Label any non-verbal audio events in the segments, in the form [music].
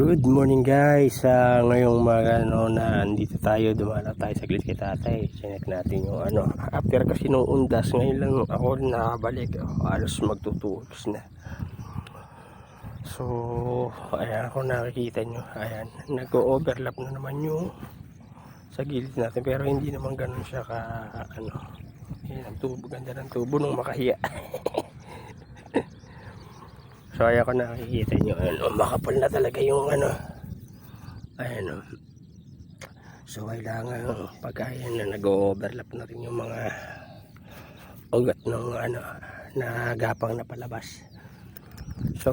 Good morning guys. Uh, ngayong mga ano na andito tayo, dumala tayo saglit kay tatay. Check natin yung ano. After kasi nung undas, ngayon lang ako nakabalik. Oh, halos magtutulos na. So, ayan ako nakikita nyo. Ayan, nag-overlap na naman yung sa gilid natin. Pero hindi naman ganun siya ka, ano. Ayan, ang tubo, ganda ng tubo nung makahiya. [laughs] So ayan ko nakikita nyo, ano, makapal na talaga yung ano. Ayan o. So kailangan pag ayan na nag-overlap na rin yung mga ugat ng ano, na gapang na palabas. So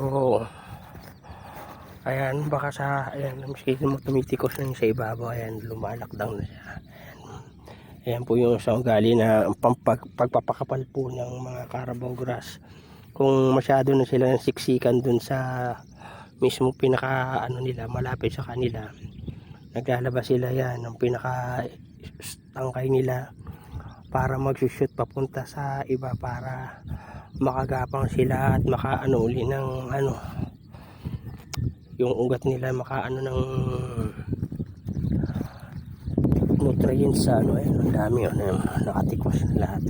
ayan, baka sa, ayan, maski mo tumitikos na yung sa ibabaw, ayan, lumalakdang na siya. Ayan. Ayan po yung sa ugali na pampag, pagpapakapal po ng mga carabao grass kung masyado na sila ng siksikan dun sa mismo pinaka ano nila malapit sa kanila naglalabas sila yan ng pinaka tangkay nila para magsushoot papunta sa iba para makagapang sila at makaano uli ng ano yung ugat nila makaano ng nutrients sa ano ayun ang dami yun nakatikwas na lahat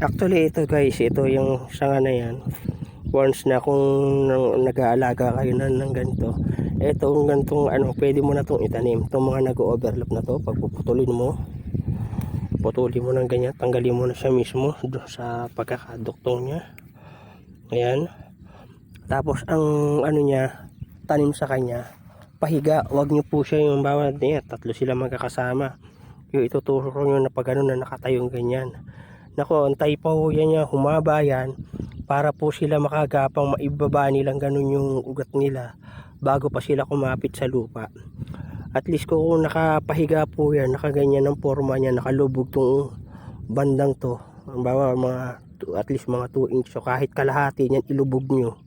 Actually ito guys, ito yung sanga na yan. Once na kung nag-aalaga kayo na ng ganito, itong ganitong ano, pwede mo na itong itanim. Itong mga nag-overlap na to, pag puputulin mo, putulin mo ng ganyan, tanggalin mo na siya mismo sa pagkakaduktong niya. Ayan. Tapos ang ano niya, tanim sa kanya, pahiga, wag niyo po siya yung bawat niya, tatlo sila magkakasama. Yung ituturo nyo na pag ano na nakatayong ganyan. Nako, antay pa ho yan niya, humaba yan para po sila makagapang maibaba nilang ganun yung ugat nila bago pa sila kumapit sa lupa. At least kung nakapahiga po yan, nakaganyan ang forma niya, nakalubog tong bandang to. Ang bawa mga at least mga 2 inch so kahit kalahati niyan ilubog nyo.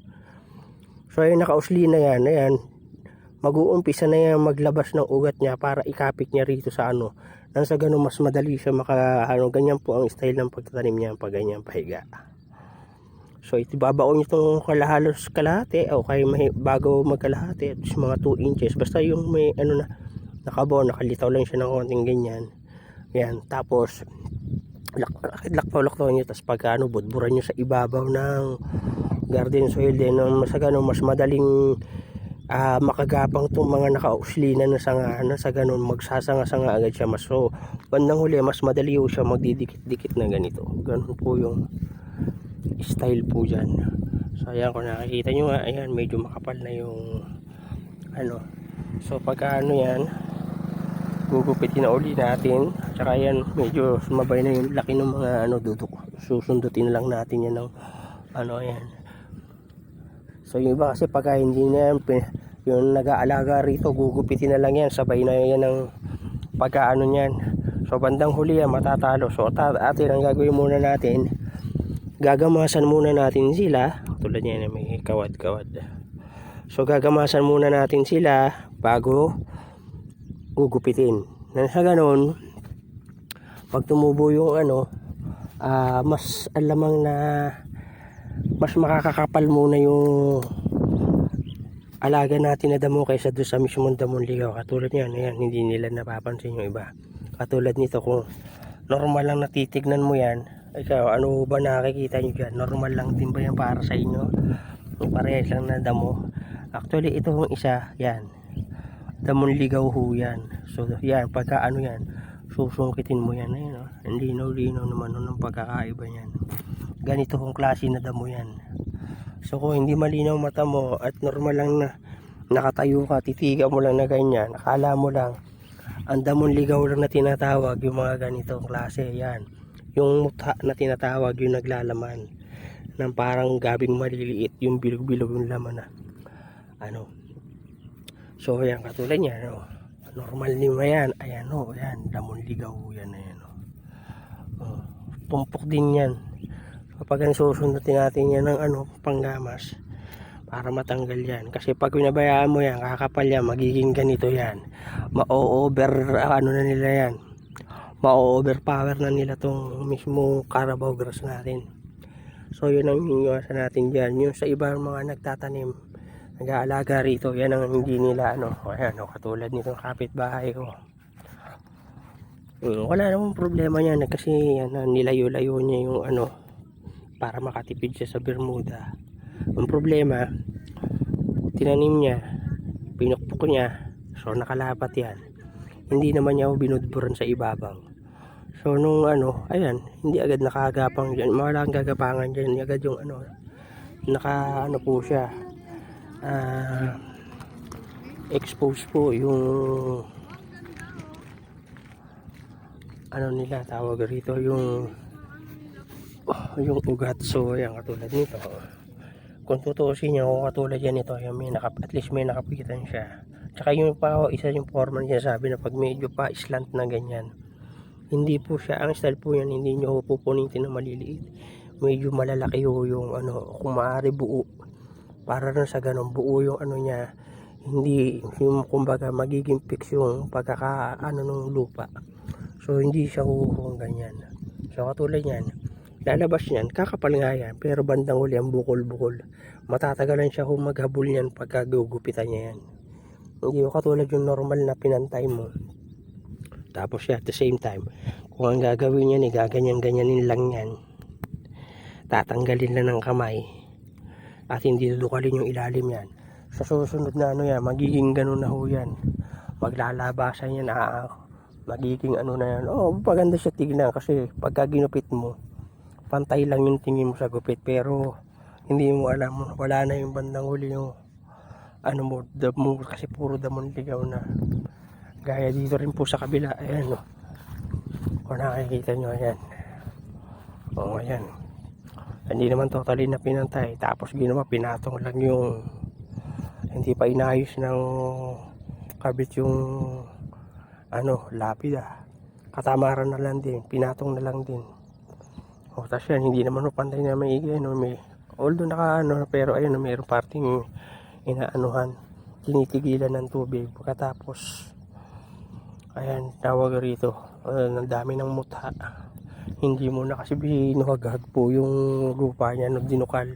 So ayun nakausli na yan, ayan. Mag-uumpisa na yan maglabas ng ugat niya para ikapit niya rito sa ano. Nang sa ganun mas madali siya maka ano, ganyan po ang style ng pagtatanim niya pag ganyan pahiga. So ito babaon niyo itong kalahalos kalahati o kaya may, bago magkalahati at mga 2 inches. Basta yung may ano na nakabaw, nakalitaw lang siya ng konting ganyan. Yan, tapos lakpaw-lakpaw niyo tapos pagka ano, budburan niyo sa ibabaw ng garden soil din ng mas ganun, mas madaling ah makagapang itong mga nakauslina na sanga na sa ganun magsasanga-sanga agad siya mas so bandang huli mas madali siya magdidikit-dikit na ganito ganun po yung style po dyan so ayan kung nakikita nyo nga ayan medyo makapal na yung ano so pagka ano yan gugupitin na uli natin tsaka yan medyo sumabay na yung laki ng mga ano dudok susundutin lang natin yan ng ano yan So yung iba kasi pagka hindi na yan, yung nag-aalaga rito, gugupitin na lang yan, sabay na yan ng pagkaano niyan. So bandang huli yan, matatalo. So atin ang gagawin muna natin, gagamasan muna natin sila, tulad niyan may kawad-kawad. So gagamasan muna natin sila bago gugupitin. Nang sa ganun, pag tumubo yung ano, ah, mas alamang na mas makakakapal muna yung alaga natin na damo kaysa doon sa mismong damong ligaw. Katulad niyan, ayan, hindi nila napapansin yung iba. Katulad nito, kung normal lang natitignan mo yan, ikaw, ano ba nakikita nyo dyan? Normal lang din ba yan para sa inyo? Parehas lang na damo. Actually, ito yung isa, yan. Damong ligaw ho yan. So, yan, pagka ano yan, susungkitin mo yan. Ayun, oh. Hindi linaw naman nun ang pagkakaiba yan ganito kong klase na damo yan so kung hindi malinaw mata mo at normal lang na nakatayo ka titiga mo lang na ganyan akala mo lang ang damon ligaw lang na tinatawag yung mga ganitong klase yan yung mutha na tinatawag yung naglalaman ng parang gabing maliliit yung bilog-bilog yung laman na ano so yan katulad yan no? normal nima yan ayan o yan damon ligaw yan ayan o oh, tumpok din yan kapag ang susundutin natin yan ng ano, panggamas para matanggal yan. Kasi pag pinabayaan mo yan, kakapal yan, magiging ganito yan. Ma-over, ano na nila yan. Ma-overpower na nila tong mismo carabao grass natin. So yun ang iniwasan natin dyan. Yung sa ibang mga nagtatanim nag-aalaga rito. Yan ang hindi nila ano. O yan, o, katulad nitong kapitbahay ko. Mm, wala namang problema yan eh, kasi ano, nilayo-layo niya yung ano para makatipid siya sa Bermuda. Ang problema, tinanim niya, pinukpok niya, so nakalapat yan. Hindi naman niya binudburan sa ibabaw. So nung ano, ayan, hindi agad nakagapang dyan. Wala ang gagapangan dyan. Agad yung ano, naka ano po siya, ah, expose po yung ano nila tawag rito yung oh, yung ugat so yan katulad nito kung tutuusin niya kung katulad yan ito yung may nakap, at least may nakapitan siya tsaka yung pa isa yung foreman niya sabi na pag medyo pa slant na ganyan hindi po siya ang style po yan hindi nyo pupunitin na maliliit medyo malalaki ho yung ano kung maaari buo para rin sa ganun buo yung ano niya hindi yung kumbaga magiging fix yung pagkaka ano ng lupa So hindi siya huhong ganyan. So katulad yan, lalabas niyan, kakapal nga yan, pero bandang huli ang bukol-bukol. Matatagalan siya kung maghabol niyan pagka gugupitan niya yan. Hindi katulad yung normal na pinantay mo. Tapos at the same time, kung ang gagawin niyan, eh, gaganyan-ganyanin lang yan. Tatanggalin lang ng kamay. At hindi dudukalin yung ilalim yan. Sa susunod na ano yan, magiging ganun na ho yan. Maglalabasan yan, ah, magiging ano na yan. Oh, maganda siya tignan kasi pagka ginupit mo, pantay lang yung tingin mo sa gupit pero hindi mo alam, wala na yung bandang huli yung ano mo, damo kasi puro damon ligaw na. Gaya dito rin po sa kabila, ayan o. Kung nakikita nyo, ayan. O, ayan. Hindi naman totally na pinantay. Tapos ginawa, pinatong lang yung hindi pa inayos ng kabit yung ano, lapida. Katamaran na lang din, pinatong na lang din. O, tas yan, hindi naman pantay na maigi, ano, may, although naka, ano, pero ayun, mayroong parting inaanuhan, tinitigilan ng tubig. Pagkatapos, ayan, tawag rito, uh, ang dami ng mutha. Hindi mo na kasi binuhagag po yung lupa niya nung dinukal.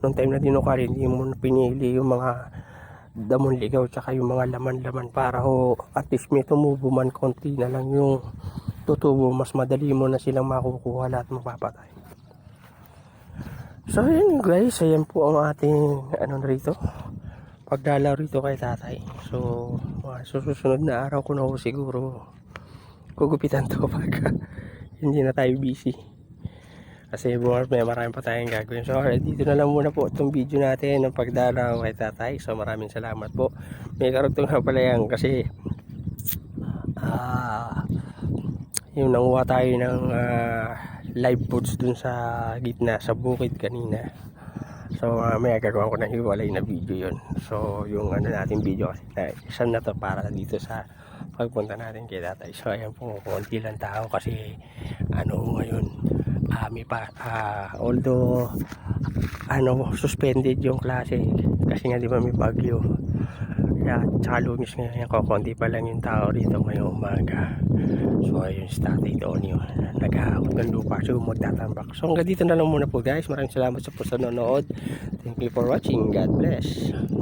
Nung time na dinukal, hindi mo na pinili yung mga damon ligaw tsaka yung mga laman-laman para ho at least may tumubo man konti na lang yung tutubo mas madali mo na silang makukuha lahat mapapatay so yun guys ayan po ang ating ano rito pagdalaw rito kay tatay so mga susunod na araw ko na ho siguro gugupitan to [laughs] pag hindi na tayo busy kasi bukas may marami pa tayong gagawin. So alright, dito na lang muna po itong video natin ng pagdalaw kay tatay. So maraming salamat po. May karugtong nga pala yan kasi ah yung nanguha tayo ng ah, live foods dun sa gitna sa bukid kanina. So uh, may gagawa ko ng hiwalay na video yun. So yung ano natin video kasi na isa na to para dito sa pagpunta natin kay tatay. So ayan po, konti lang tao kasi ano ngayon ah may pa ah, although ano suspended yung klase kasi nga di ba may bagyo kaya tsaka lumis ngayon kukunti pa lang yung tao rito ngayong umaga. So ayun si Tatay Tonyo nag-aakot ng lupa so magtatambak. So hanggang dito na lang muna po guys. Maraming salamat sa po sa nanonood. Thank you for watching. God bless